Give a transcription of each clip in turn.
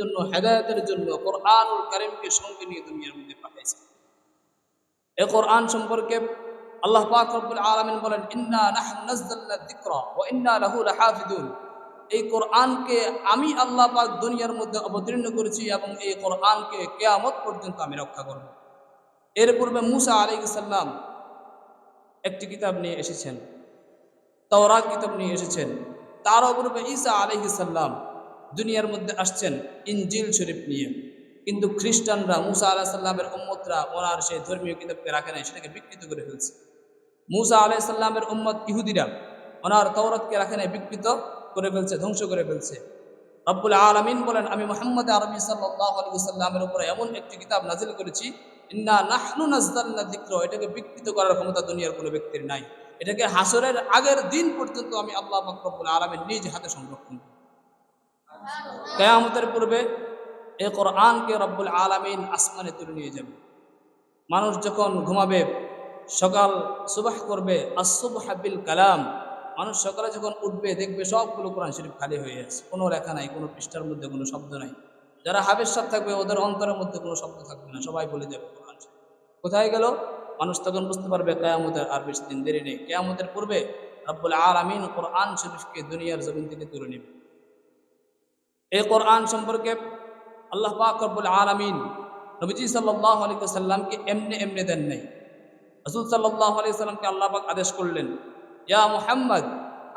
জন্য, হেদায়তের জন্য কোরআনুল কারিমকে সঙ্গে নিয়ে দুনিয়ার মধ্যে পাঠাইছে। এ কোরআন সম্পর্কে আল্লাহ পাক রব্বুল আলামিন বলেন, ইন্না নাহনু নাযালনা যিকরা ওয়া ইন্না লাহু লাহাফিজুন। এই কোরআনকে আমি আল্লাহ পাক দুনিয়ার মধ্যে অবতীর্ণ করেছি এবং এই কোরআনকে কেয়ামত পর্যন্ত আমি রক্ষা করব। এর পূর্বে মুসা আলাইহিস সালাম একটি কিতাব নিয়ে এসেছেন, তাওরাত কিতাব নিয়ে এসেছেন। তারও পূর্বে ঈসা আলাইহিস সালাম দুনিয়ার মধ্যে আসছেন ইনজিল শরীফ নিয়ে। কিন্তু খ্রিস্টানরা মুসা আলাহ সাল্লামের উম্মতরা ওনার সেই ধর্মীয় কিতাবকে রাখে নাই, সেটাকে বিকৃত করে ফেলছে। মুসা আলাহ সাল্লামের উম্মত ইহুদিরা ওনার তৌরতকে রাখে নাই, বিকৃত করে ফেলছে, ধ্বংস করে ফেলছে। রব্বুল আলমিন বলেন, আমি মোহাম্মদ আরবি সাল্লাহ সাল্লামের উপরে এমন একটি কিতাব নাজিল করেছি, ইন্না নাহনু নাজদাল্লা দিক্র এটাকে বিকৃত করার ক্ষমতা দুনিয়ার কোনো ব্যক্তির নাই। এটাকে হাসরের আগের দিন পর্যন্ত আমি আল্লাহ রব্বুল আলমের নিজ হাতে সংরক্ষণ করি। কেয়ামতের পূর্বে এ কোরআনকে রব্বুল আলমিন আসমানে তুলে নিয়ে যাবে। মানুষ যখন ঘুমাবে, সকাল সুবাহ করবে আসুবহাবিল কালাম, মানুষ সকালে যখন উঠবে, দেখবে সবগুলো কোরআন শরীফ খালি হয়ে আছে কোনো লেখা নাই, কোনো পৃষ্ঠার মধ্যে কোনো শব্দ নাই। যারা হাবের সাপ থাকবে, ওদের অন্তরের মধ্যে কোনো শব্দ থাকবে না, সবাই বলে যাবে কোরআন কোথায় গেল? মানুষ তখন বুঝতে পারবে, কেয়ামতের আর বেশি দিন দেরি নেই। কেয়ামতের পূর্বে রব্বুল আলমিন কোরআন শরীফকে দুনিয়ার জমিন থেকে তুলে নেবে। এই কোরআন সম্পর্কে আল্লাহ পাক রব্বুল আলমিন নবীজি সাল্লাহ আলী সাল্লামকে এমনি এমনি দেন নাই। রসুল সাল্লাহ আলি সাল্লামকে আল্লাহ পাক আদেশ করলেন, ইয়া মুহাম্মদ,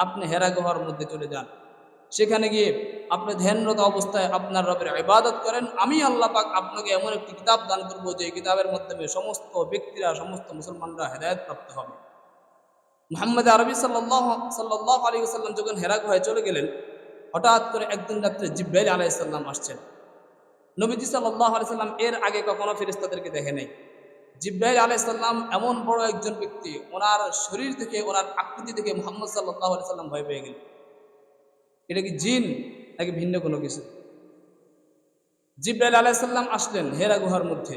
আপনি হেরা গুহার মধ্যে চলে যান। সেখানে গিয়ে আপনি ধ্যানরত অবস্থায় আপনার রবের ইবাদত করেন। আমি আল্লাহ পাক আপনাকে এমন একটি কিতাব দান করব যে কিতাবের মাধ্যমে সমস্ত ব্যক্তিরা, সমস্ত মুসলমানরা হেদায়ত প্রাপ্ত হবে। মোহাম্মদ আরবি সাল্লাহ সাল্লাহ আলী সাল্লাম যখন হেরা গুহায় চলে গেলেন হঠাৎ করে একদিন রাত্রে জিব্রাইল আলাইসাল্লাম আসছেন। নবীজি সাল্লাহ আলাইসাল্লাম এর আগে কখনো ফেরিস্তাদেরকে দেখে নেই। জিব্রাইল আলাইসাল্লাম এমন বড় একজন ব্যক্তি, ওনার শরীর থেকে ওনার আকৃতি থেকে মোহাম্মদ সাল্লাহ আলাইসাল্লাম ভয় পেয়ে গেলেন। এটা কি জিন নাকি ভিন্ন কোনো কিছু? জিব্রাইল আলাইসাল্লাম আসলেন হেরা গুহার মধ্যে।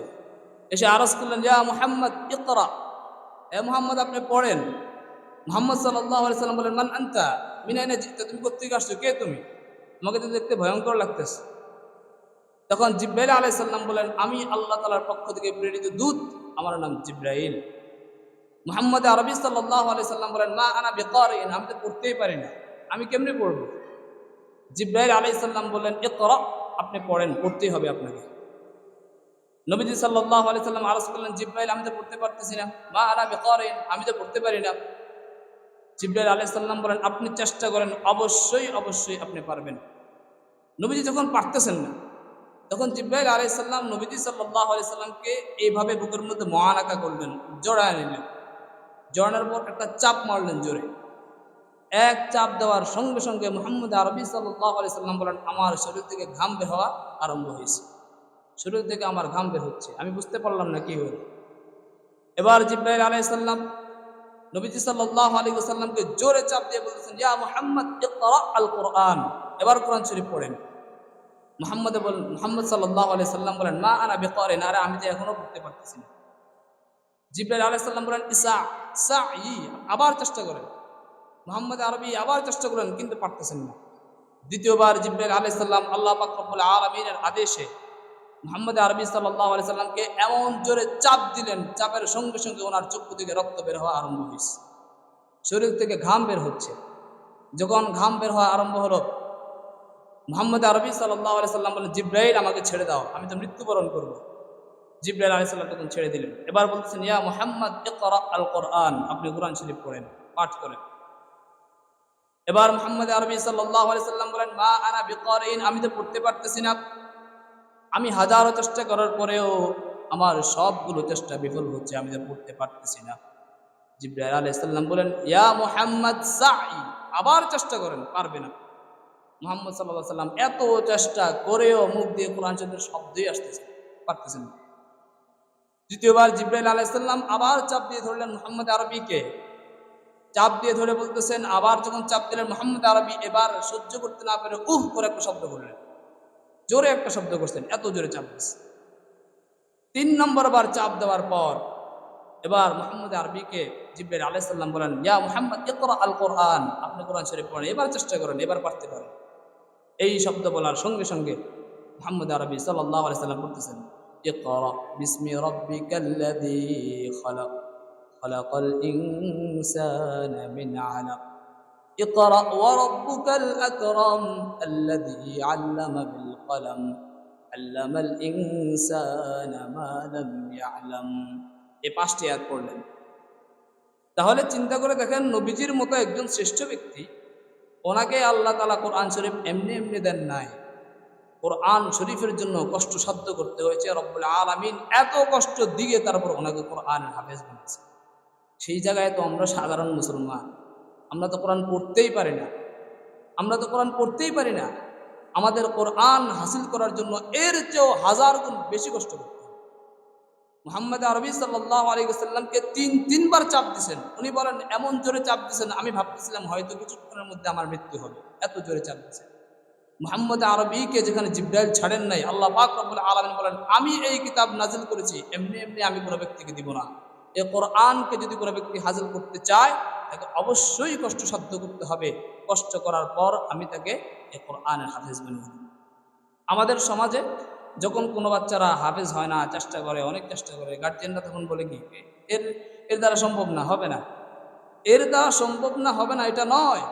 এসে আরজ করলেন, ইয়া মোহাম্মদ, ইকরা। এ মোহাম্মদ, আপনি পড়েন। মোহাম্মদ সাল্লাহ আলাইসাল্লাম বলেন, মান আন্তা? মিনাইনা জিতে তুমি কোথেকে আসছো? কে তুমি? তোমাকে তো দেখতে ভয়ঙ্কর লাগতেছে। তখন জিব্রাইল আলাইসাল্লাম বলেন, আমি আল্লাহ তালার পক্ষ থেকে প্রেরিত দূত, আমার নাম জিব্রাইল। মোহাম্মদ আরবি সাল্লাহ আলাইসাল্লাম বলেন, মা আনা বেকারিন, আমি তো পড়তেই পারি না। আমি কেমনি পড়ব? জিব্রাইল আলাইসাল্লাম বললেন এ কর আপনি পড়েন, পড়তেই হবে আপনাকে। নবীজি সাল্লাহ আলাইসাল্লাম আরজ করলেন, জিব্রাইল, আমি তো পড়তে পারতেছি না। মা আনা বেকারিন, আমি তো পড়তে পারি না। জিব্রাইল আলাইসাল্লাম বলেন, আপনি চেষ্টা করেন, অবশ্যই অবশ্যই আপনি পারবেন। নবীজি যখন পারতেছেন না, তখন জিব্রাইল আলাইসাল্লাম নবীজি সাল্লাহ আলাইসাল্লামকে এইভাবে বুকের মধ্যে মহানাকা করলেন, জড়ায় নিলেন। জড়ানোর পর একটা চাপ মারলেন জোরে। এক চাপ দেওয়ার সঙ্গে সঙ্গে মোহাম্মদ আরবি সাল্লাহ আলাইসাল্লাম বলেন, আমার শরীর থেকে ঘাম বের হওয়া আরম্ভ হয়েছে। শরীর থেকে আমার ঘাম বের হচ্ছে। আমি বুঝতে পারলাম না কি হলো। এবার জিব্রাইল আলাইসাল্লাম নবীজি সাল্লাহ আলী সাল্লামকে জোরে চাপ দিয়ে বলতেছেন, ইয়া মোহাম্মদ আল কোরআন এবার কোরআন শরীফ পড়েন। মোহাম্মদ বলেন মোহাম্মদ সাল্লাহ আলি সাল্লাম বলেন, মা আনা বেকরেন, আরে আমি তো এখনও পড়তে পারতেছি না। জিব্রাইল আলাই সাল্লাম বলেন, ইসা সা ই আবার চেষ্টা করেন। মোহাম্মদ আরবি, আবার চেষ্টা করেন, কিন্তু পারতেছেন না। দ্বিতীয়বার জিব্রাইল আলাই সাল্লাম আল্লাহ পাকবুল আলমিনের আদেশে মোহাম্মদ আরবি সাল্লাহ আলি সাল্লামকে এমন জোরে চাপ দিলেন, চাপের সঙ্গে সঙ্গে ওনার চক্ষু থেকে রক্ত বের হওয়া আরম্ভ হয়েছে। শরীর থেকে ঘাম বের হচ্ছে। যখন ঘাম বের হওয়া আরম্ভ হলো, মোহাম্মদ আরবি সাল্লাহ আলি সাল্লাম বলেন জিব্রাইল, আমাকে ছেড়ে দাও, আমি তো মৃত্যুবরণ করব। জিব্রাইল আলি সাল্লাম তখন ছেড়ে দিলেন। এবার বলতেছেন, ইয়া মোহাম্মদ আল কোরআন আপনি কোরআন শরীফ পড়েন, পাঠ করেন। এবার মোহাম্মদ আরবি সাল্লাহ আলি সাল্লাম বলেন, মা আনা বিকরিন, আমি তো পড়তে পারতেছি না। আমি হাজারো চেষ্টা করার পরেও আমার সবগুলো চেষ্টা বিফল হচ্ছে, আমি তো পড়তে পারতেছি না। জিব্রাইল আলি সাল্লাম বলেন, ইয়া মোহাম্মদ সাই আবার চেষ্টা করেন, পারবে না। মোহাম্মদ সাল্লাহ সাল্লাম এত চেষ্টা করেও মুখ দিয়ে কোরআন শরীফের শব্দই আসতেছে, পারতেছেন না। দ্বিতীয়বার জিব্রাইল আলাইসাল্লাম আবার চাপ দিয়ে ধরলেন মোহাম্মদ আরবিকে। চাপ দিয়ে ধরে বলতেছেন, আবার যখন চাপ দিলেন মোহাম্মদ আরবি, এবার সহ্য করতে না পেরে উহ করে একটা শব্দ করলেন। জোরে একটা শব্দ করছেন এত জোরে চাপ দিচ্ছে তিন নম্বর বার চাপ দেওয়ার পর এবার মোহাম্মদ আরবিকে জিব্রাইল আলাইসাল্লাম বলেন ইয়া মোহাম্মদ ইকরা আল কোরআন আপনি কোরআন শরীফ পড়েন এবার চেষ্টা করেন এবার পারতে পারেন এই শব্দ বলার সঙ্গে সঙ্গে মোহাম্মদ আরবি সাল্লাহ সাল্লাম পড়তেছেন اقرأ باسم ربك الذي خلق خلق الإنسان من علق اقرأ وربك الأكرم الذي علم بالقلم القلم علم ইনসানা ما لم يعلم এই পাঁচটি আয়াত পড়লেন। তাহলে চিন্তা করে দেখেন নবীজির মতো একজন শ্রেষ্ঠ ব্যক্তি, ওনাকে আল্লাহ তালা কোরআন শরীফ এমনি এমনি দেন নাই। কোরআন শরীফের জন্য কষ্ট সাধ্য করতে হয়েছে, রব্বুল আলমিন এত কষ্ট দিয়ে তারপর ওনাকে কোরআন হাফেজ বানিয়েছে। সেই জায়গায় তো আমরা সাধারণ মুসলমান, আমরা তো কোরআন পড়তেই পারি না, আমরা তো কোরআন পড়তেই পারি না। আমাদের কোরআন হাসিল করার জন্য এর চেয়েও হাজার গুণ বেশি কষ্ট করতে মোহাম্মদ আরবি সাল্লাহ আলাইসাল্লামকে তিন, তিনবার চাপ দিছেন। উনি বলেন, এমন জোরে চাপ দিছেন, আমি ভাবতেছিলাম হয়তো কিছুক্ষণের মধ্যে আমার মৃত্যু হবে। এত জোরে চাপ দিছেন। মোহাম্মদ আরবিকে যেখানে জিব্রাইল ছাড়েন নাই, আল্লাহ পাক রব্বুল আলমিন বলেন, আমি এই কিতাব নাজিল করেছি, এমনি এমনি আমি কোনো ব্যক্তিকে দিব না। এ কোরআনকে যদি কোনো ব্যক্তি হাজিল করতে চায় তাকে অবশ্যই কষ্ট সাধ্য করতে হবে। কষ্ট করার পর আমি তাকে এ কোরআনের হাফেজ বানিয়ে আমাদের সমাজে যখন কোনো বাচ্চারা হাফেজ হয় না, চেষ্টা করে, অনেক চেষ্টা করে গার্জিয়ানরা তখন বলে কি, এর এর দ্বারা সম্ভব না, হবে না। এর দ্বারা সম্ভব না, হবে না, এটা নয়।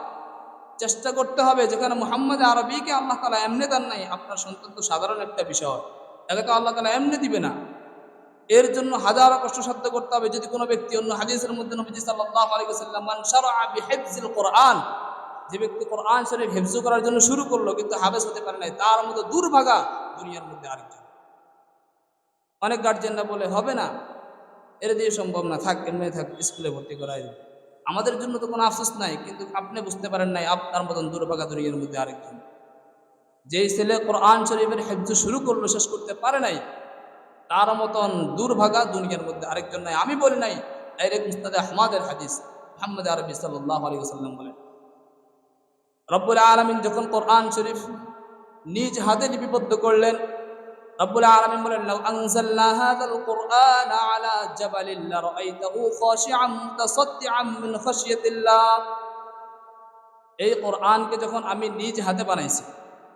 চেষ্টা করতে হবে, যেখানে মোহাম্মদ আরবিকে আল্লাহ তালা এমনি দেন নাই, আপনার সন্তান তো সাধারণ একটা বিষয়। একে তো আল্লাহ তালা এমনি দিবে না। এর জন্য হাজারো কষ্ট সাধ্য করতে হবে যদি কোনো ব্যক্তি অন্য হাদিসের মধ্যে নবীজি শারআ কোরআন যে ব্যক্তি কোরআন শরীফ হিফজ করার জন্য শুরু করল কিন্তু হাফেজ হতে পারে নাই, তার মতো দুর্ভাগা দুনিয়ার মধ্যে আরেকজন। অনেক গার্জেনরা বলে, হবে না, এর দিয়ে সম্ভব না, থাক, এমনি থাক স্কুলে ভর্তি করাই দেবে আমাদের জন্য তো কোনো আফসোস নাই, কিন্তু আপনি বুঝতে পারেন নাই আপনার মতন দুর্ভাগা দুনিয়ার মধ্যে আরেকজন। যেই ছেলে কোরআন শরীফের হেফজ শুরু করল, শেষ করতে পারে নাই তার মতন দুর্ভাগা দুনিয়ার মধ্যে আরেকজন নাই। আমি বলি নাই ডাইরেক্ট মুস্তাদ আহমাদের হাদিস, মোহাম্মদ আরবি সাল্লাম বলেন। রব্বুল আলমিন যখন কোরআন শরীফ নিজ হাতে লিপিবদ্ধ করলেন, রব্বুল বলেন এই কোরআনকে যখন আমি নিজ হাতে বানাইছি,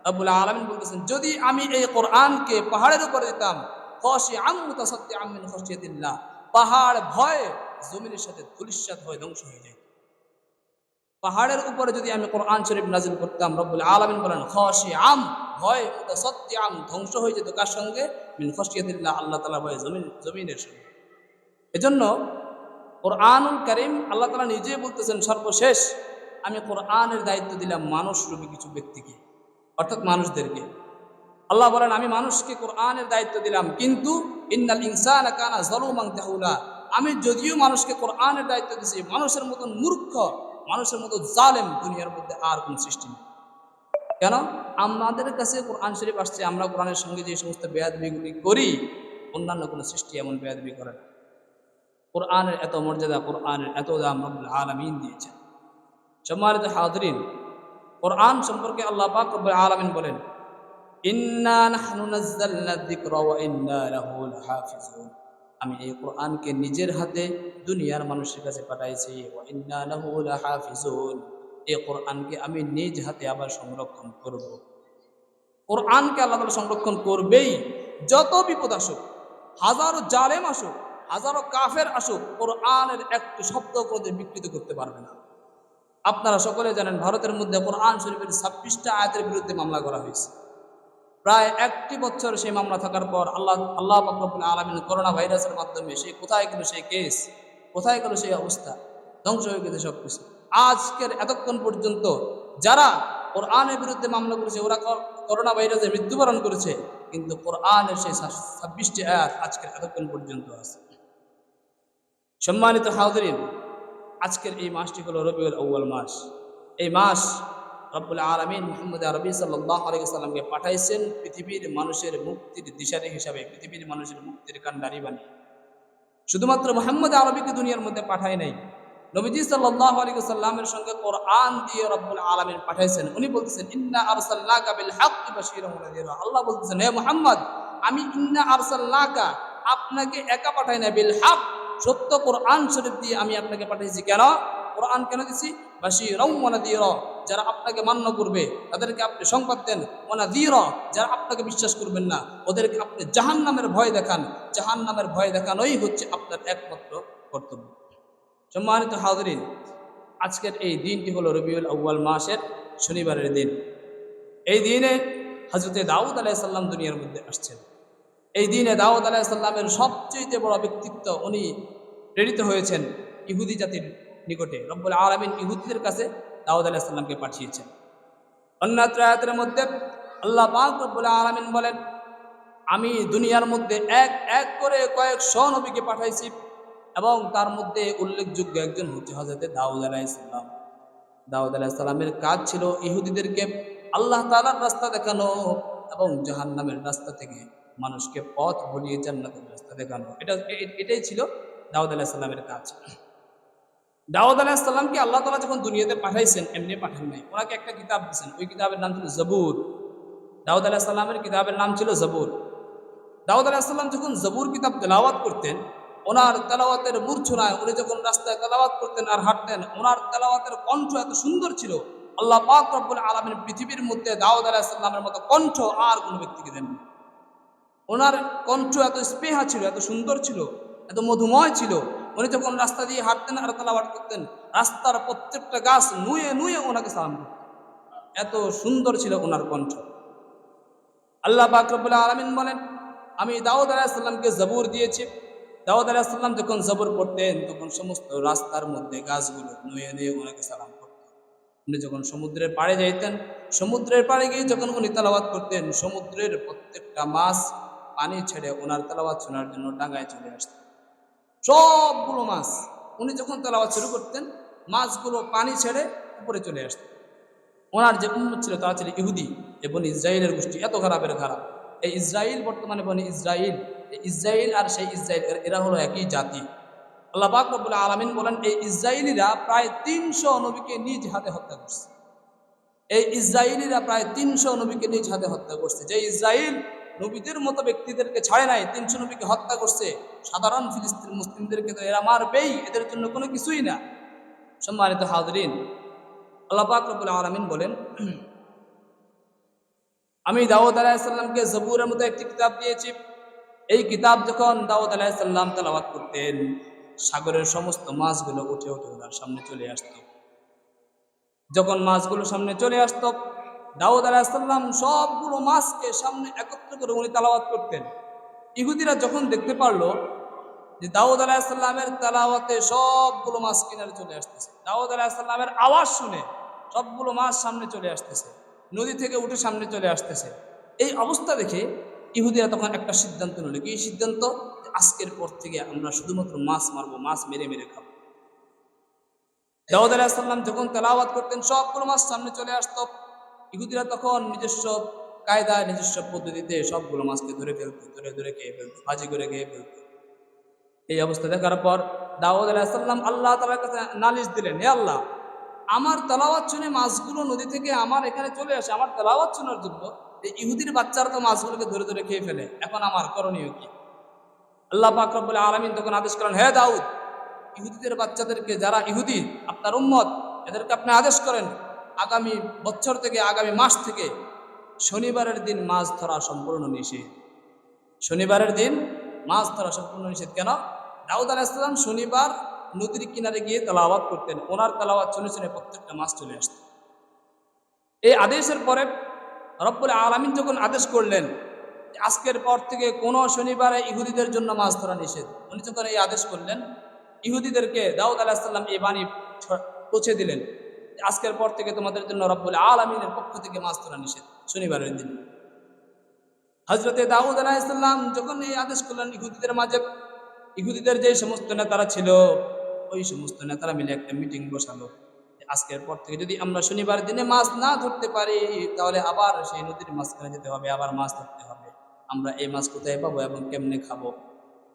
রব্বুল আলমিন বলতেছেন, যদি আমি এই কোরআনকে পাহাড়ের উপরে দিতাম খাশিআম মুতাসাদ্দিআম মিন খাশিয়াতিল্লাহ পাহাড় ভয়ে জমিনের সাথে ধুলিস্যাৎ হয়ে ধ্বংস হয়ে যায়। পাহাড়ের উপরে যদি আমি কোরআন শরীফ নাজিল করতাম, রব্বুল আলমিন বলেন, খসে আম ভয় সত্যি আম ধ্বংস হয়ে যেত কার সঙ্গে? মিন খসিয়াতিল্লাহ, আল্লাহ তালা ভয়ে জমিন, জমিনের সঙ্গে। এজন্য কোরআনুল করিম আল্লাহ তালা নিজে বলতেছেন, সর্বশেষ আমি কোরআনের দায়িত্ব দিলাম মানুষ রূপী কিছু ব্যক্তিকে, অর্থাৎ মানুষদেরকে। আল্লাহ বলেন, আমি মানুষকে কোরআনের দায়িত্ব দিলাম, কিন্তু ইন্নাল ইনসান কানা জলুমাং জাহুলা আমি যদিও মানুষকে কোরআনের দায়িত্ব দিছি, মানুষের মতন মূর্খ, মানুষের মতো জালেম দুনিয়ার মধ্যে আর কোন সৃষ্টি নেই। কেন? আমাদের কাছে কোরআন শরীফ আসছে, আমরা কোরআনের সঙ্গে যে সমস্ত বেয়াদবিগুলি করি, অন্যান্য কোনো সৃষ্টি এমন বেয়াদবি করে না। কোরআনের এত মর্যাদা, কোরআনের এত দাম আলমিন দিয়েছেন। সম্মানিত হাজরিন, কোরআন সম্পর্কে আল্লাহ পাক রব্বুল আলমিন বলেন আমি এই কোরআনকে নিজের হাতে দুনিয়ার মানুষের কাছে পাঠাইছি এই কোরআনকে আমি নিজ হাতে আবার সংরক্ষণ করব। কোরআনকে আল্লাহ সংরক্ষণ করবেই। যত বিপদ আসুক, হাজারো জালেম আসুক, হাজারো কাফের আসুক, কোরআনের একটি শব্দ করে বিকৃত করতে পারবে না। আপনারা সকলে জানেন, ভারতের মধ্যে কোরআন শরীফের ছাব্বিশটা আয়াতের বিরুদ্ধে মামলা করা হয়েছে। প্রায় একটি বছর সেই মামলা থাকার পর আল্লাহ আল্লাহ বাকরবুল আলমিন করোনা ভাইরাসের মাধ্যমে সে কোথায় গেল সেই কেস, কোথায় গেল সেই অবস্থা, ধ্বংস হয়ে গেছে সব কিছু আজকের এতক্ষণ পর্যন্ত যারা কোরআনের বিরুদ্ধে মামলা করেছে, ওরা করোনা ভাইরাসে মৃত্যুবরণ করেছে, কিন্তু কোরআনের সেই ছাব্বিশটি আয়াত আজকের এতক্ষণ পর্যন্ত আছে। সম্মানিত হাউদরিন আজকের এই মাসটি হলো রবিউল আউ্য়াল মাস। এই মাস রব্বুল আলমিন মোহাম্মদ আরবি সাল্লাহ আলাইসাল্লামকে পাঠাইছেন পৃথিবীর মানুষের মুক্তির দিশারি হিসাবে, পৃথিবীর মানুষের মুক্তির কান্ডারি বানিয়ে শুধুমাত্র মোহাম্মদ আরবিকে দুনিয়ার মধ্যে পাঠায় নাই। নবীজি সাল্লাহ আলাইসাল্লামের সঙ্গে কোরআন দিয়ে রব্বুল আলমিন পাঠাইছেন। উনি বলতেছেন, ইন্না আরসাল্লাকা বিল নাযীরা। আল্লাহ বলতেছেন, হে মোহাম্মদ, আমি ইন্না আরসাল্লাকা আপনাকে একা পাঠাই না বিল হক সত্য কোরআন শরীফ দিয়ে আমি আপনাকে পাঠিয়েছি কেন? কোরআন কেন দিছি? ওয়া নাযীরা। যারা আপনাকে মান্য করবে, তাদেরকে আপনি সংবাদ দেন। ওনা ধীর যারা আপনাকে বিশ্বাস করবেন না, ওদেরকে আপনি জাহান নামের ভয় দেখান। জাহান নামের ভয় দেখানোই হচ্ছে আপনার একমাত্র কর্তব্য। সম্মানিত হাজরিন, আজকের এই দিনটি হলো রবিউল আউ্বাল মাসের শনিবারের দিন। এই দিনে হজরতে দাউদ আলাইসাল্লাম দুনিয়ার মধ্যে আসছেন। এই দিনে দাউদ আলাইসাল্লামের সবচেয়ে বড় ব্যক্তিত্ব উনি প্রেরিত হয়েছেন ইহুদি জাতির নিকটে। রব্বুল আলমিন ইহুদিদের কাছে দাউদ আলাইসাল্লামকে পাঠিয়েছেন। অন্যত্র আয়াতের মধ্যে আল্লাহ পাক রব্বুল আলমিন বলেন, আমি দুনিয়ার মধ্যে এক এক করে কয়েকশো নবীকে পাঠাইছি এবং তার মধ্যে উল্লেখযোগ্য একজন হচ্ছে হজরতে দাউদ আলাইসাল্লাম দাউদ আলাইসাল্লামের কাজ ছিল ইহুদিদেরকে আল্লাহ তালার রাস্তা দেখানো এবং জাহান নামের রাস্তা থেকে মানুষকে পথ বলিয়ে জান্নাতের রাস্তা দেখানো। এটা এটাই ছিল দাউদ আলাইসাল্লামের কাজ। দাউদ আলাইসাল্লামকে আল্লাহ তালা যখন দুনিয়াতে পাঠাইছেন, এমনি পাঠান নাই। ওনাকে একটা কিতাব দিয়েছেন ওই কিতাবের নাম ছিল জবুর। দাউদ আলাহিসাল্লামের কিতাবের নাম ছিল জবুর। দাউদ আলাহিসাল্লাম যখন জবুর কিতাব তেলাওয়াত করতেন, ওনার তেলাওয়াতের মূর্ছনায় উনি যখন রাস্তায় তেলাওয়াত করতেন আর হাঁটতেন, ওনার তেলাওয়াতের কণ্ঠ এত সুন্দর ছিল। আল্লাহ পাক রব্বুল আলমের পৃথিবীর মধ্যে দাউদ আলাহিসাল্লামের মতো কণ্ঠ আর কোনো ব্যক্তিকে দেননি। ওনার কণ্ঠ এত স্পেহা ছিল, এত সুন্দর ছিল, এত মধুময় ছিল। উনি যখন রাস্তা দিয়ে হাঁটতেন আর তেলাওয়াত করতেন, রাস্তার প্রত্যেকটা গাছ নুয়ে নুয়ে ওনাকে সালাম এত সুন্দর ছিল ওনার কণ্ঠ। আল্লাহ বাকরবুল্লাহ আলমিন বলেন, আমি দাউদ আলাহিসাল্লামকে জবুর দিয়েছি। দাউদ আলাহিসাল্লাম যখন জবুর করতেন, তখন সমস্ত রাস্তার মধ্যে গাছগুলো নুয়ে নুয়ে ওনাকে সালাম করতেন। উনি যখন সমুদ্রের পাড়ে যাইতেন, সমুদ্রের পাড়ে গিয়ে যখন উনি তালাবাত করতেন, সমুদ্রের প্রত্যেকটা মাছ পানি ছেড়ে ওনার তালাবাত শোনার জন্য ডাঙায় চলে আসতেন। সবগুলো মাছ। উনি যখন তালাবাত শুরু করতেন, মাছগুলো পানি ছেড়ে উপরে চলে আসতেন ওনার যে উন্মত ছিল, তারা ছিল ইহুদি। এবং ইসরায়েলের গোষ্ঠী এত খারাপের খারাপ। এই ইসরায়েল বর্তমানে বনে ইসরায়েল ইসরায়েল আর সেই ইসরায়েল এরা হলো একই জাতি। আল্লাহ পাক রব্বুল আলমিন বলেন, এই ইসরায়েলিরা প্রায় তিনশো নবীকে নিজ হাতে হত্যা করছে। এই ইসরায়েলিরা প্রায় তিনশো নবীকে নিজ হাতে হত্যা করছে। যে ইসরায়েল নবীদের মতো ব্যক্তিদেরকে ছাড়ে নাই, তিনশো নবীকে হত্যা করছে। সাধারণ ফিলিস্তিন মুসলিমদেরকে তো এরা মারবেই, এদের জন্য কোনো কিছুই না। সম্মানিত হাজরিন, আল্লাহ পাক রব্বুল আলমিন বলেন, আমি দাউদ আলাহিসাল্লামকে জবুরের মতো একটি কিতাব দিয়েছি। এই কিতাব যখন দাউদ আলাহিসাল্লাম তালাবাদ করতেন, সাগরের সমস্ত মাছগুলো উঠে উঠে ওনার সামনে চলে আসত। যখন মাছগুলো সামনে চলে আসত দাউদ আলাহিসাল্লাম সবগুলো মাছকে সামনে একত্র করে উনি তালাওয়াত করতেন। ইহুদিরা যখন দেখতে পারল যে দাউদ আলাহিসাল্লামের তালাওয়াতে সবগুলো মাছ কিনারে চলে আসতেছে, দাউদ আলাহিসাল্লামের আওয়াজ শুনে সবগুলো মাছ সামনে চলে আসতেছে, নদী থেকে উঠে সামনে চলে আসতেছে। এই অবস্থা দেখে ইহুদিরা তখন একটা সিদ্ধান্ত নিল কি সিদ্ধান্ত আজকের পর থেকে আমরা শুধুমাত্র মাছ মারবো, মাছ মেরে মেরে খাব। দাউদ আলাহিসাল্লাম যখন তেলাওয়াত করতেন, সবগুলো মাছ সামনে চলে আসতো। ইহুদিরা তখন নিজস্ব কায়দায়, নিজস্ব পদ্ধতিতে সবগুলো মাছকে ধরে ফেলতো, ধরে ধরে খেয়ে ফেলতো, ভাজি করে খেয়ে ফেলতো। এই অবস্থা দেখার পর দাউদ আলাহিসাল্লাম আল্লাহ তালার কাছে নালিশ দিলেন, হে আল্লাহ, আমার তেলাওয়াত শুনে মাছগুলো নদী থেকে আমার এখানে চলে আসে, আমার তেলাওয়াত শোনার জন্য এই ইহুদির বাচ্চারা তো মাছগুলোকে ধরে ধরে খেয়ে ফেলে, এখন আমার করণীয় কি? আল্লাহ পাক রব্বুল আলমিন তখন আদেশ করেন, হে দাউদ, ইহুদিদের বাচ্চাদেরকে, যারা ইহুদি, আপনার উম্মত, এদেরকে আপনি আদেশ করেন আগামী বছর থেকে, আগামী মাস থেকে শনিবারের দিন মাছ ধরা সম্পূর্ণ নিষেধ। শনিবারের দিন মাছ ধরা সম্পূর্ণ নিষেধ। কেন? দাউদ আলাহিসাল্লাম শনিবার নদীর কিনারে গিয়ে তালাওয়াত করতেন। ওনার তালাওয়াত শুনে শুনে প্রত্যেকটা মাছ চলে আসত। এই আদেশের পরে রব্বুল আলমিন যখন আদেশ করলেন আজকের পর থেকে কোনো শনিবারে ইহুদিদের জন্য মাছ ধরা নিষেধ, উনি যখন এই আদেশ করলেন, ইহুদিদেরকে দাউদ আলাহিসাল্লাম এই বাণী পৌঁছে দিলেন। আজকের পর থেকে তোমাদের জন্য রব্বুল আলমিনের পক্ষ থেকে মাছ ধরা নিষেধ, শনিবারের দিন। হজরতে দাউদ আলাহিসাল্লাম যখন এই আদেশ করলেন, ইহুদিদের মাঝে, ইহুদিদের যে সমস্ত নেতারা ছিল, ওই সমস্ত নেতারা মিলে একটা মিটিং বসালো। আজকের পর থেকে যদি আমরা শনিবার দিনে মাছ না ধরতে পারি, তাহলে আবার সেই নদীর মাঝখানে যেতে হবে, আবার মাছ ধরতে হবে। আমরা এই মাছ কোথায় পাবো এবং কেমনে খাব?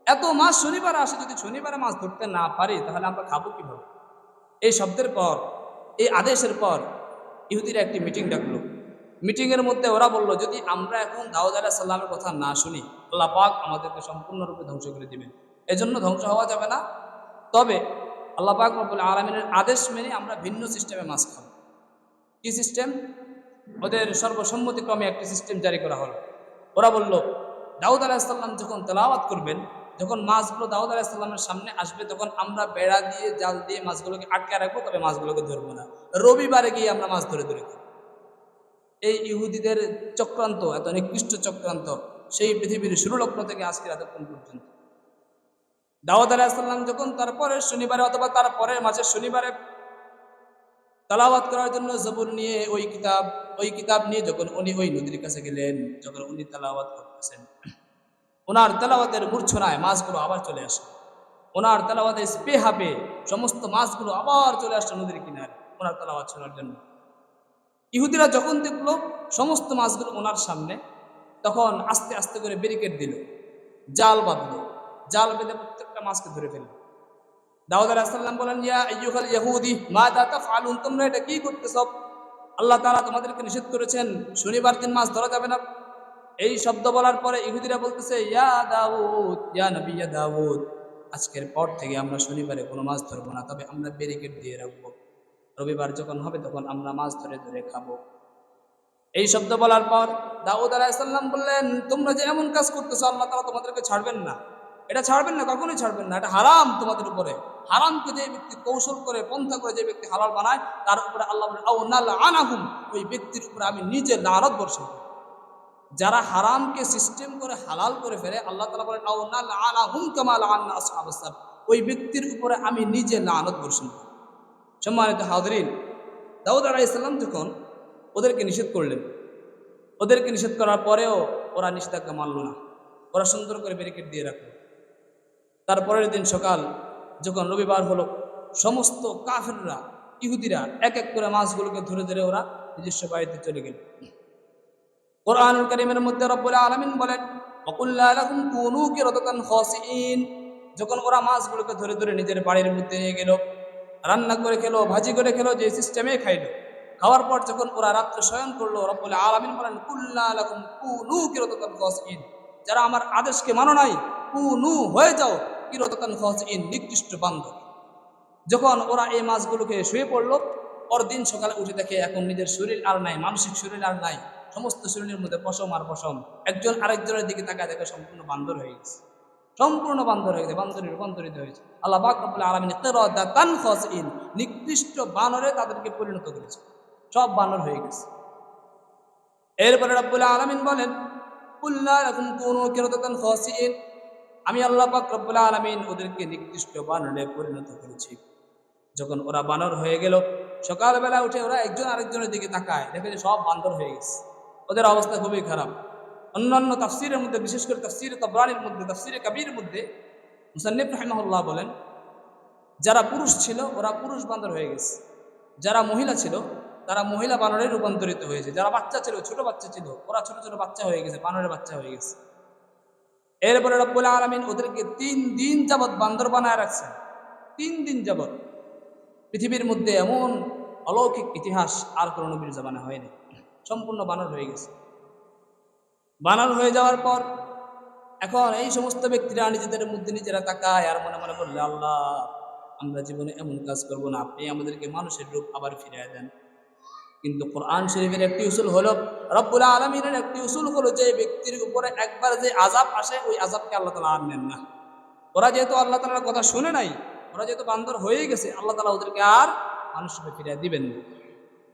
এত মাছ শনিবার আসে, যদি শনিবারে মাছ ধরতে না পারি, তাহলে আমরা খাব কীভাবে? এই শব্দের পর এই আদেশের পর ইহুদিরা একটি মিটিং ডাকলো। মিটিংয়ের মধ্যে ওরা বলল, যদি আমরা এখন দাউদ আলাহ সাল্লামের কথা না শুনি, আল্লাহ পাক আমাদেরকে সম্পূর্ণরূপে ধ্বংস করে দিবেন। এজন্য ধ্বংস হওয়া যাবে না। তবে আল্লাহ পাক রব্বুল আলমিনের আদেশ মেনে আমরা ভিন্ন সিস্টেমে মাছ খাব। কি সিস্টেম ওদের সর্বসম্মতিক্রমে একটি সিস্টেম জারি করা হলো। ওরা বলল, দাউদ আলাহিসাল্লাম যখন তেলাওয়াত করবেন যখন মাছগুলো দাউদ আলাহিসাল্লামের সামনে আসবে, তখন আমরা বেড়া দিয়ে, জাল দিয়ে মাছগুলোকে আটকে রাখব, তবে মাছগুলোকে ধরবো না। রবিবারে গিয়ে আমরা মাছ ধরে ধরে খাব। এই ইহুদিদের চক্রান্ত, এত নিকৃষ্ট চক্রান্ত, সেই পৃথিবীর শুরু লগ্ন থেকে আজকের এতক্ষণ পর্যন্ত? দাউদ আলাহিসাল্লাম যখন তারপরে শনিবারে অথবা তার পরের মাসের শনিবারে তালাওয়াত করার জন্য জবুর নিয়ে ওই কিতাব ওই কিতাব নিয়ে যখন উনি ওই নদীর কাছে গেলেন, যখন উনি তালাওয়াত করতেছেন ওনার তেলাওয়াতের মূর্ছনায় মাছগুলো আবার চলে আসে। ওনার তেলাওয়াতের স্পে হাবে সমস্ত মাছগুলো আবার চলে আসছে নদীর কিনারে ওনার তেলাওয়াত শোনার জন্য। ইহুদিরা যখন দেখল সমস্ত মাছগুলো ওনার সামনে, তখন আস্তে আস্তে করে ব্যারিকেড দিল, জাল বাঁধলো, জাল বেঁধে প্রত্যেকটা মাছকে ধরে ফেলল। দাউদ আলাহিসাল্লাম বলেন, ইয়া আইয়ুহাল ইয়াহুদি মা দা তাফআলুন, তোমরা এটা কি করতেছ? আল্লাহ তাআলা তোমাদেরকে নিষেধ করেছেন, শনিবার দিন মাছ ধরা যাবে না। এই শব্দ বলার পরে ইহুদিরা বলতেছে, ইয়া দাউদ, ইয়া নবী ইয়া দাউদ, আজকের পর থেকে আমরা শনিবারে কোনো মাছ ধরবো না, তবে আমরা ব্যারিকেড দিয়ে রাখব। রবিবার যখন হবে তখন আমরা মাছ ধরে ধরে খাব। এই শব্দ বলার পর দাউদ আলাহিসাল্লাম বললেন, তোমরা যে এমন কাজ করতেছো, আল্লাহ তাআলা তোমাদেরকে ছাড়বেন না। এটা ছাড়বেন না, কখনোই ছাড়বেন না, এটা হারাম তোমাদের উপরে। হারামকে যে ব্যক্তি কৌশল করে, পন্থা করে যে ব্যক্তি হালাল বানায়, তার উপরে আল্লাহ আনাহুম ওই ব্যক্তির উপরে আমি নিজে লানত বর্ষণ করি। যারা হারামকে সিস্টেম করে হালাল করে ফেলে, আল্লাহ তালা নাল আনাহুম কামাল আন্না ওই ব্যক্তির উপরে আমি নিজে লানত বর্ষণ করি। সম্মানিত হাজরিন, দাউদ আলাইসাল্লাম যখন ওদেরকে নিষেধ করলেন, ওদেরকে নিষেধ করার পরেও ওরা নিষেধাজ্ঞা মানল না। ওরা সুন্দর করে ব্যারিকেড দিয়ে রাখল। তারপরের দিন সকাল যখন রবিবার হলো, সমস্ত কাফেররা, ইহুদিরা এক এক করে মাছগুলোকে ধরে ধরে ওরা নিজস্ব বাড়িতে চলে গেল। কোরআনুল করিমের মধ্যে রব্বুল আলমিন বলেন অকুল্লা লাকুম কুনু কিরাতান খাসিন যখন ওরা মাছগুলোকে ধরে ধরে নিজের বাড়ির মধ্যে নিয়ে গেল, রান্না করে খেলো, ভাজি করে খেলো, যে সিস্টেমে খাইলো। খাওয়ার পর যখন ওরা রাত্রে শয়ন করল, রব্বুল আলমিন বলেন কুল্লা লাকুম কুনু কিরাতান খাসিন যারা আমার আদেশকে মানো নাই, কুনু, হয়ে যাও কিরতকান খসইন নিকৃষ্ট বান্ধব যখন ওরা এই মাছগুলোকে শুয়ে পড়ল, পরদিন সকালে উঠে দেখে এখন নিজের শরীর আর নাই, মানসিক শরীর আর নাই। সমস্ত শরীরের মধ্যে পশম আর পশম। একজন আরেকজনের দিকে তাকায় দেখে সম্পূর্ণ বান্দর হয়ে গেছে। সম্পূর্ণ বান্দর হয়ে গেছে, বান্দরে রূপান্তরিত হয়েছে। আল্লাহ বাক রব্বুল আলমিন তান খসইন নিকৃষ্ট বানরে তাদেরকে পরিণত করেছে। সব বানর হয়ে গেছে। এরপরে রব্বুল আলমিন বলেন আমি আল্লাহ রব্বুল আলমিন ওদেরকে নির্দিষ্ট বানরে পরিণত করেছি। যখন ওরা বানর হয়ে গেল, সকালবেলা উঠে ওরা একজন আরেকজনের দিকে তাকায়, দেখে যে সব বান্দর হয়ে গেছে। ওদের অবস্থা খুবই খারাপ। অন্যান্য তাফসিরের মধ্যে, বিশেষ করে তাফসির তবরানির মধ্যে, তাফসিরে কাবির মধ্যে মুসান্নিফ রহমাহুল্লাহ বলেন, যারা পুরুষ ছিল, ওরা পুরুষ বান্দর হয়ে গেছে। যারা মহিলা ছিল, তারা মহিলা বানরে রূপান্তরিত হয়েছে। যারা বাচ্চা ছিল, ছোট বাচ্চা ছিল, ওরা ছোট ছোট বাচ্চা হয়ে গেছে, বানরের বাচ্চা হয়ে গেছে। এরপরে রব্বুল আলমিন ওদেরকে তিন দিন যাবৎ বান্দর বানায় রাখছেন। তিন দিন যাবৎ। পৃথিবীর মধ্যে এমন অলৌকিক ইতিহাস আর কোনো নবীর জামানা হয়নি। সম্পূর্ণ বানর হয়ে গেছে। বানর হয়ে যাওয়ার পর এখন এই সমস্ত ব্যক্তিরা নিজেদের মধ্যে নিজেরা তাকায় আর মনে মনে করলে, আল্লাহ, আমরা জীবনে এমন কাজ করব না। আপনি আমাদেরকে মানুষের রূপ আবার ফিরিয়ে দেন। কিন্তু কোরআন শরীফের একটি উসুল হলো, রব্বুল আলমিনের একটি উসুল হলো যে ব্যক্তির উপরে একবার যে আজাব আসে, ওই আজাবকে আল্লাহ তালা আর নেন না। ওরা যেহেতু আল্লাহ তালার কথা শুনে নাই, ওরা যেহেতু বান্দর হয়ে গেছে, আল্লাহ তালা ওদেরকে আর মানুষকে ফিরিয়ে দিবেন না।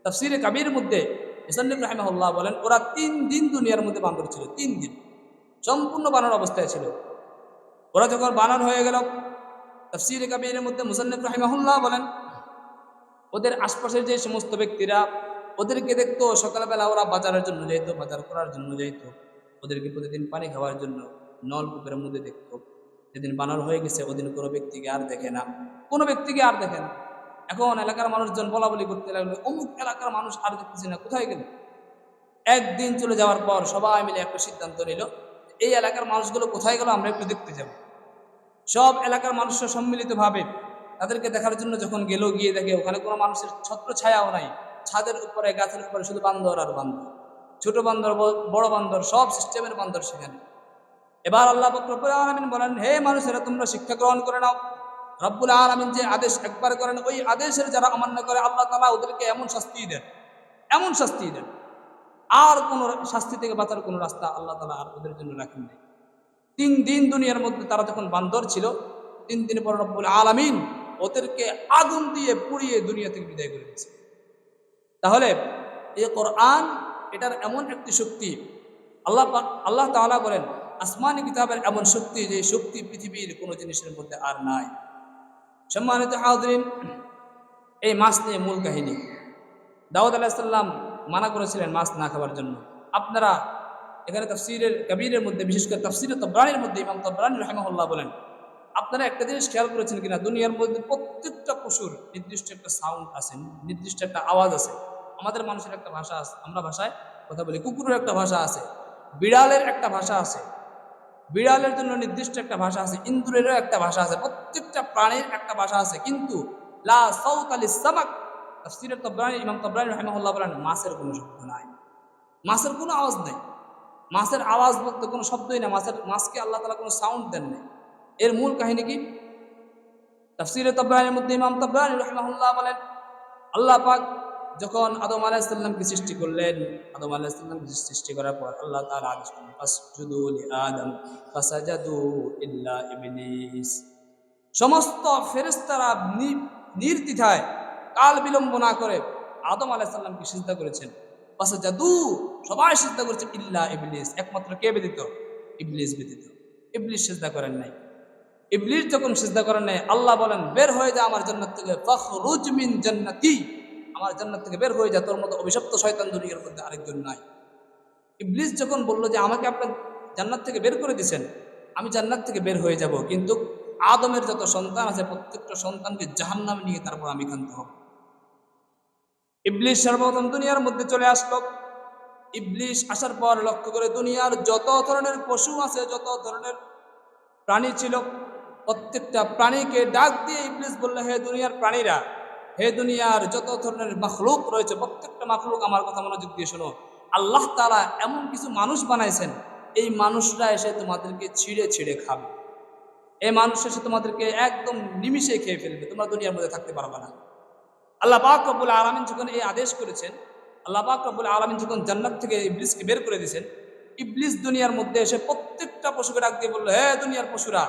তাফসিরে কাবির মধ্যে ইসান্নিম রাহমাহুল্লাহ বলেন, ওরা তিন দিন দুনিয়ার মধ্যে বান্দর ছিল, তিন দিন। সম্পূর্ণ বানর অবস্থায় ছিল। ওরা যখন বানর হয়ে গেল, তাফসিরে কাবিরের মধ্যে মুসান্নিফ রাহিমাহুল্লাহ বলেন, ওদের আশপাশের যে সমস্ত ব্যক্তিরা ওদেরকে দেখতো, সকালবেলা ওরা বাজারের জন্য যাইতো, বাজার করার জন্য যাইতো, ওদেরকে প্রতিদিন পানি খাওয়ার জন্য নলকূপের মধ্যে দেখতো। যেদিন বানর হয়ে গেছে, ওদিন কোনো ব্যক্তিকে আর দেখে না। কোনো ব্যক্তিকে আর দেখে না। এখন এলাকার মানুষজন বলা বলি করতে লাগল, অমুক এলাকার মানুষ আর দেখতেছি না, কোথায় গেল? একদিন চলে যাওয়ার পর সবাই মিলে একটা সিদ্ধান্ত নিল, এই এলাকার মানুষগুলো কোথায় গেল আমরা একটু দেখতে যাব। সব এলাকার মানুষরা সম্মিলিতভাবে তাদেরকে দেখার জন্য যখন গেল, গিয়ে দেখে ওখানে কোনো মানুষের ছত্র ছায়াও নাই, ছাদের উপরে, গাছের উপরে শুধু বান্দর আর বান্দর। ছোট বান্দর বড় বান্দর, সব সিস্টেমের বান্দর সেখানে। এবার আল্লাহ আলমিন বলেন, হে মানুষেরা, তোমরা শিক্ষা গ্রহণ করে নাও। রব্বুল আলমিন যে আদেশ একবার করেন, ওই আদেশের যারা অমান্য করে, আল্লাহ তালা ওদেরকে এমন শাস্তি দেন, এমন শাস্তি দেন। আর কোনো শাস্তি থেকে বাঁচার কোনো রাস্তা আল্লাহ তালা আর ওদের জন্য রাখেন নাই। তিন দিন দুনিয়ার মধ্যে তারা যখন বান্দর ছিল, তিন দিন পর রব্বুল আলামিন ওদেরকে আগুন দিয়ে পুড়িয়ে দুনিয়া থেকে বিদায় করে দিয়েছে। তাহলে এই কোরআন এটার এমন একটি শক্তি, আল্লাহ আল্লাহ তাআলা বলেন, আসমানি কিতাবের এমন শক্তি যে শক্তি পৃথিবীর কোনো জিনিসের মধ্যে আর নাই। সম্মানিত হাজরিন, এই মাছ নিয়ে মূল কাহিনী। দাউদ আলাহিসাল্লাম মানা করেছিলেন মাছ না খাবার জন্য। আপনারা এখানে তফসিরের কবিরের মধ্যে, বিশেষ করে তফসিরের তবরানির মধ্যে ইমাম তবরানি রহমাহুল্লাহ বলেন, আপনারা একটা জিনিস খেয়াল করেছেন কিনা? দুনিয়ার মধ্যে প্রত্যেকটা পশুর নির্দিষ্ট একটা সাউন্ড আছে, নির্দিষ্ট একটা আওয়াজ আছে। আমাদের মানুষের একটা ভাষা আছে, আমরা ভাষায় কথা বলি, কুকুরের একটা ভাষা আছে, বিড়ালের একটা ভাষা আছে, বিড়ালের জন্য নির্দিষ্ট একটা ভাষা আছে ইন্দুরেরও একটা ভাষা আছে প্রত্যেকটা প্রাণীর একটা ভাষা আছে। কিন্তু লা সাউত আলি সামাক তাফসিরের তবরানি, ইমাম তবরানি রহমাহুল্লাহ বলেন, মাছের কোনো শব্দ নাই। মাছের কোনো আওয়াজ নেই। মাছের আওয়াজ বলতে কোনো শব্দই না মাছের, মাছকে আল্লাহ তালা কোনো সাউন্ড দেন নাই। এর মূল কাহিনী কি? তাফসিরে তবরানির মধ্যে ইমাম তবরানি রহমাহুল্লাহ বলেন, আল্লাহ পাক যখন আদম আলাইসাল্লামকে সৃষ্টি করলেন, আদম আলাইসাল্লামকে সৃষ্টি করার পর আল্লাহ তাআলা আদেশ করলেন, ফাসজুদু লিআদম ফাসাজাদু ইল্লা ইবলিস। সমস্ত ফেরেস্তারা নির্দ্বিধায় কাল বিলম্ব না করে আদম আলাইসাল্লামকে সিদ্ধা করেছেন। জাদু সবাই সিদ্ধা করেছে, ইল্লা ইবলিস। একমাত্র কে ব্যতীত? ইবলিস ব্যতীত। ইবলিস সিদ্ধা করেন নাই। ইবলিস যখন সিদ্ধা করেন নাই, আল্লাহ বলেন, বের হয়ে যা আমার জান্নাত থেকে, ফখরুজ মিন জান্নাতি। আমার জান্নাত থেকে বের হয়ে যা, তোর মতো অভিশপ্ত শয়তান দুনিয়ার মধ্যে আরেকজন নাই। ইবলিস যখন বলল যে, আমাকে আপনার জান্নাত থেকে বের করে দিছেন, আমি জান্নাত থেকে বের হয়ে যাব, কিন্তু আদমের যত সন্তান আছে, প্রত্যেকটা সন্তানকে জাহান্নামে নিয়ে তারপর আমি ক্ষান্ত হব। ইবলিস সর্বপ্রথম দুনিয়ার মধ্যে চলে আসলো। ইবলিশ আসার পর লক্ষ্য করে দুনিয়ার যত ধরনের পশু আছে, যত ধরনের প্রাণী ছিল, প্রত্যেকটা প্রাণীকে ডাক দিয়ে ইবলিস বলল, হে দুনিয়ার প্রাণীরা, হে দুনিয়ার যত ধরনের মাখলুক রয়েছে, প্রত্যেকটা মাখলুক আমার কথা মনোযোগ দিয়ে শোনো। আল্লাহ তাআলা এমন কিছু মানুষ বানাইছেন, এই মানুষরা এসে তোমাদেরকে ছিঁড়ে ছিঁড়ে খাবে। এই মানুষ এসে তোমাদেরকে একদম নিমিষে খেয়ে ফেলবে, তোমরা দুনিয়ার মধ্যে থাকতে পারবে না। আল্লাহ পাক রব্বুল আলমিন যখন এই আদেশ করেছেন, আল্লাহ পাক রব্বুল আলমিন যখন জান্নাত থেকে ইবলিসকে বের করে দিয়েছেন, ইবলিস দুনিয়ার মধ্যে এসে প্রত্যেকটা পশুকে ডাক দিয়ে বলল হ্যাঁ দুনিয়ার পশুরা,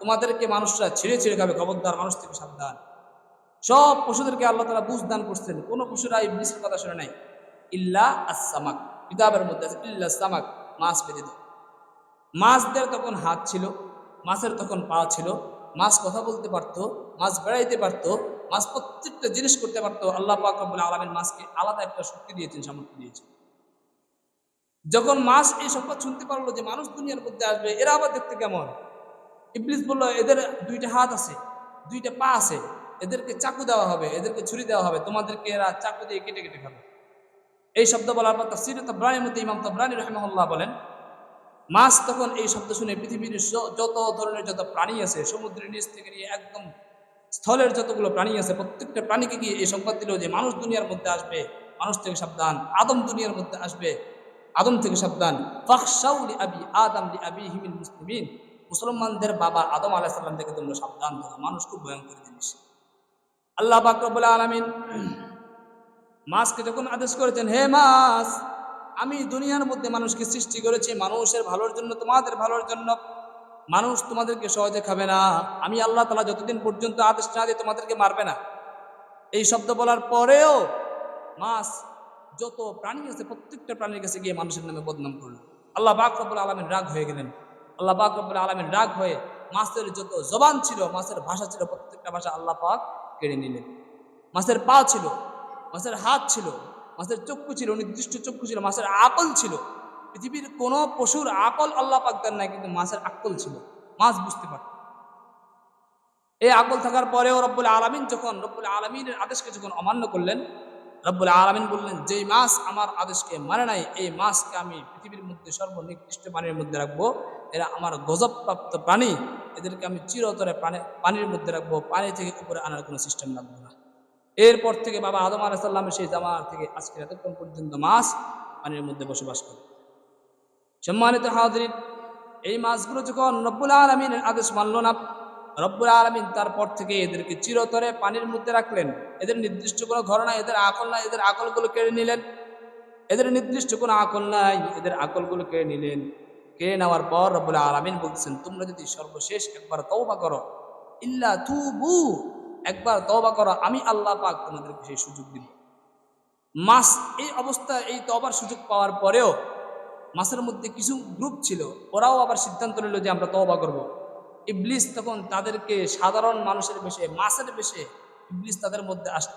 তোমাদেরকে মানুষরা ছিঁড়ে ছিঁড়ে খাবে, খবরদার মানুষ থেকে সাবধান। সব পশুদেরকে আল্লাহ তারা বুঝ দান করছেন, কোনো পশুরা ইবলিসের কথা শুনে নাই। ইল্লা আসামাক কিতাবের মধ্যে আছে, ইল্লা সামাক মাছ ব্যতীত মাছদের তখন হাত ছিল মাছের তখন পা ছিল। মাছ কথা বলতে পারতো, মাছ বেড়াইতে পারতো, মাছ প্রত্যেকটা জিনিস করতে পারতো। আল্লাহ পাক রব্বুল আলমের মাছকে আলাদা একটা শক্তি দিয়েছেন, সামর্থ্য দিয়েছেন। যখন মাছ এই সংবাদ শুনতে পারল যে মানুষ দুনিয়ার মধ্যে আসবে, এরা আবার দেখতে কেমন? ইবলিস বলল, এদের দুইটা হাত আছে, দুইটা পা আছে, এদেরকে চাকু দেওয়া হবে, এদেরকে ছুরি দেওয়া হবে, তোমাদেরকে এরা চাকু দিয়ে কেটে কেটে খাবে। এই শব্দ বলার পর তাফসির তবরানির মধ্যে ইমাম তবরানি রহমল্লাহ বলেন মাছ তখন এই শব্দ শুনে পৃথিবীর যত ধরনের যত প্রাণী আছে, সমুদ্রের নিচ থেকে নিয়ে একদম স্থলের যতগুলো প্রাণী আছে, প্রত্যেকটা প্রাণীকে গিয়ে এই সংবাদ দিল যে মানুষ দুনিয়ার মধ্যে আসবে, মানুষ থেকে সাবধান, আদম দুনিয়ার মধ্যে আসবে, আদম থেকে সাবধান। ফাখশাউলি আবি আদম লি আবি হিমিল মুসলিমিন। মুসলমানদের বাবা আদম আলাহিসাল্লাম থেকে তোমরা সাবধান থাকো মানুষ খুব ভয়ঙ্কর জিনিস। আল্লাহ বাকরবুল্লাহ আলমিন মাছকে যখন আদেশ করেছেন, হে মাছ আমি দুনিয়ার মধ্যে মানুষকে সৃষ্টি করেছি, মানুষের ভালোর জন্য, তোমাদের ভালোর জন্য। মানুষ তোমাদেরকে সহজে খাবে না। আমি আল্লাহ তালা যতদিন পর্যন্ত আদেশ না দিয়ে তোমাদেরকে মারবে না। এই শব্দ বলার পরেও মাছ যত প্রাণী আছে, প্রত্যেকটা প্রাণীর কাছে গিয়ে মানুষের নামে বদনাম করল। আল্লাহ বাকরবুল আলমের রাগ হয়ে গেলেন। আল্লাহ বাকরবুল আলমের রাগ হয়ে মাছের যত জবান ছিল, মাছের ভাষা ছিল, প্রত্যেকটা ভাষা আল্লাহ পাক কেড়ে নিলেন। মাছের পা ছিল, মাছের হাত ছিল মাছের চক্ষু ছিল, নির্দিষ্ট চক্ষু ছিল, মাছের আকল ছিল। পৃথিবীর কোনো পশুর আকল আল্লাহ পাক দেন নাই, কিন্তু মাছের আকল ছিল। মাছ বুঝতে পারত। এই আকল থাকার পরেও রব্বুল আলমিন যখন, রব্বুল আলমিনের আদেশকে যখন অমান্য করলেন, রব্বুল আলমিন বললেন, যেই মাছ আমার আদেশকে মানে নাই, এই মাছকে আমি পৃথিবীর মধ্যে সর্বনিকৃষ্ট পানির মধ্যে রাখব। এরা আমার গজবপ্রাপ্ত প্রাণী, এদেরকে আমি চিরতরে পানির মধ্যে রাখব। পানি থেকে উপরে আনার কোনো সিস্টেম রাখব না। এরপর থেকে বাবা আদম আলাহিসাল্লামের সেই জামার থেকে আজকে এতক্ষণ পর্যন্ত মাছ পানির মধ্যে বসবাস করে। সম্মানিত হাজরিন, এই মাছগুলো যখন রব্বুল আলমিনের আদেশ মানল না, রব্বুল আলমিন তারপর থেকে এদেরকে চিরতরে পানির মধ্যে রাখলেন। এদের নির্দিষ্ট কোনো ঘর নাই, এদের আকল নাই, এদের আকলগুলো কেড়ে নিলেন। এদের নির্দিষ্ট কোনো আকল নাই, এদের আকলগুলো কেড়ে নিলেন। কেড়ে নেওয়ার পর রব্বুল আলমিন বলছেন, তোমরা যদি সর্বশেষ একবার তওবা করো, ইল্লা তুবু একবার তবা করো, আমি আল্লাহ পাক তোমাদেরকে সেই সুযোগ দিব। মাস, এই অবস্থা এই তবার সুযোগ পাওয়ার পরেও মাসের মধ্যে কিছু গ্রুপ ছিল, ওরাও আবার সিদ্ধান্ত নিল যে আমরা তবা করব। ইবলিস তখন তাদেরকে সাধারণ মানুষের বেশে, মাসের বেশে ইবলিস তাদের মধ্যে আস